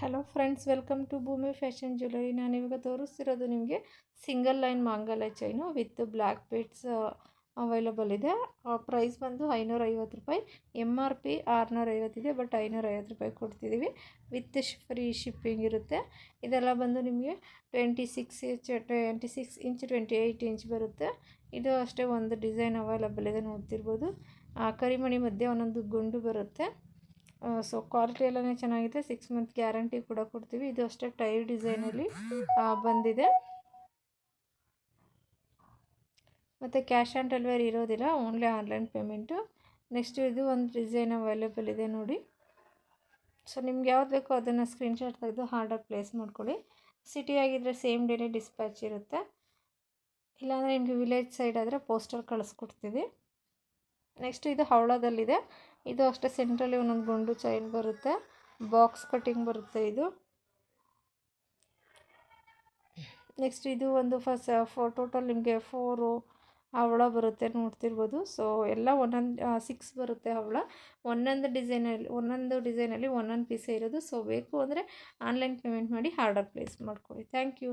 Hello friends, welcome to Bhoomi fashion jewellery ನಾನಿವಾಗ ತೋರಿಸ್ತಿರೋದು ನಿಮಗೆ ಸಿಂಗಲ್ ಲೈನ್ ಮಾಂಗಲ್ಯ chain with black beads available ಇದೆ. ಪ್ರೈಸ್ ಬಂದು ಐನೂರ ಐವತ್ತು ರೂಪಾಯಿ. ಎಂ ಆರ್ ಪಿ ಆರುನೂರ ಐವತ್ತಿದೆ ಬಟ್ ಐನೂರ ಐವತ್ತು ರೂಪಾಯಿ ಕೊಡ್ತಿದ್ದೀವಿ. ವಿತ್ ಫ್ರೀ ಶಿಪ್ಪಿಂಗ್ ಇರುತ್ತೆ. ಇದೆಲ್ಲ ಬಂದು ನಿಮಗೆ twenty six inch twenty six inch twenty eight inch ಬರುತ್ತೆ. ಇದು ಅಷ್ಟೇ ಒಂದು ಡಿಸೈನ್ ಅವೈಲಬಲ್ ಇದೆ, ನೋಡ್ತಿರ್ಬೋದು. ಕರಿಮಣಿ ಮಧ್ಯೆ ಒಂದೊಂದು ಗುಂಡು ಬರುತ್ತೆ. ಸೊ ಕ್ವಾಲಿಟಿ ಎಲ್ಲನೇ ಚೆನ್ನಾಗಿದೆ. ಸಿಕ್ಸ್ ಮಂತ್ ಗ್ಯಾರಂಟಿ ಕೂಡ ಕೊಡ್ತೀವಿ. ಇದು ಅಷ್ಟೇ ಟೈರ್ ಡಿಸೈನಲ್ಲಿ ಬಂದಿದೆ. ಮತ್ತು ಕ್ಯಾಶ್ ಆನ್ ಡೆಲಿವರಿ ಇರೋದಿಲ್ಲ. ಓನ್ಲಿ ಆನ್ಲೈನ್ ಪೇಮೆಂಟು ನೆಕ್ಸ್ಟ್ ಇದು ಒಂದು ಡಿಸೈನ್ ಅವೈಲೇಬಲ್ ಇದೆ ನೋಡಿ. ಸೊ ನಿಮ್ಗೆ ಯಾವ್ದು ಬೇಕೋ ಅದನ್ನು ಸ್ಕ್ರೀನ್ಶಾಟ್ ತೆಗೆದು ಆರ್ಡರ್ ಪ್ಲೇಸ್ ಮಾಡ್ಕೊಳ್ಳಿ. ಸಿಟಿ ಆಗಿದ್ದರೆ ಸೇಮ್ ಡೇನೇ ಡಿಸ್ಪ್ಯಾಚ್ ಇರುತ್ತೆ. ಇಲ್ಲಾಂದರೆ ನಿಮಗೆ ವಿಲೇಜ್ ಸೈಡ್ ಆದರೆ ಪೋಸ್ಟರ್ ಕಳಿಸ್ಕೊಡ್ತೀವಿ. ನೆಕ್ಸ್ಟ್ ಇದು ಹವಳದಲ್ಲಿದೆ. ಇದು ಅಷ್ಟೇ ಸೆಂಟ್ರಲ್ಲಿ ಒಂದೊಂದು ಗುಂಡು ಚೈನ್ ಬರುತ್ತೆ. ಬಾಕ್ಸ್ ಕಟ್ಟಿಂಗ್ ಬರುತ್ತೆ ಇದು. ನೆಕ್ಸ್ಟ್ ಇದು ಒಂದು ಫಸ್ಟ್ ಫೋ, ಟೋಟಲ್ ನಿಮಗೆ ಫೋರು ಹವಳ ಬರುತ್ತೆ ನೋಡ್ತಿರ್ಬೋದು. ಸೊ, ಎಲ್ಲ ಒಂದೊಂದು ಸಿಕ್ಸ್ ಬರುತ್ತೆ ಹವಳ. ಒಂದೊಂದು ಡಿಸೈನಲ್ಲಿ ಒಂದೊಂದು ಡಿಸೈನಲ್ಲಿ ಒಂದೊಂದು ಪೀಸೇ ಇರೋದು. ಸೊ, ಬೇಕು ಅಂದರೆ ಆನ್ಲೈನ್ ಪೇಮೆಂಟ್ ಮಾಡಿ ಆರ್ಡರ್ ಪ್ಲೇಸ್ ಮಾಡ್ಕೊಳ್ಳಿ. Thank you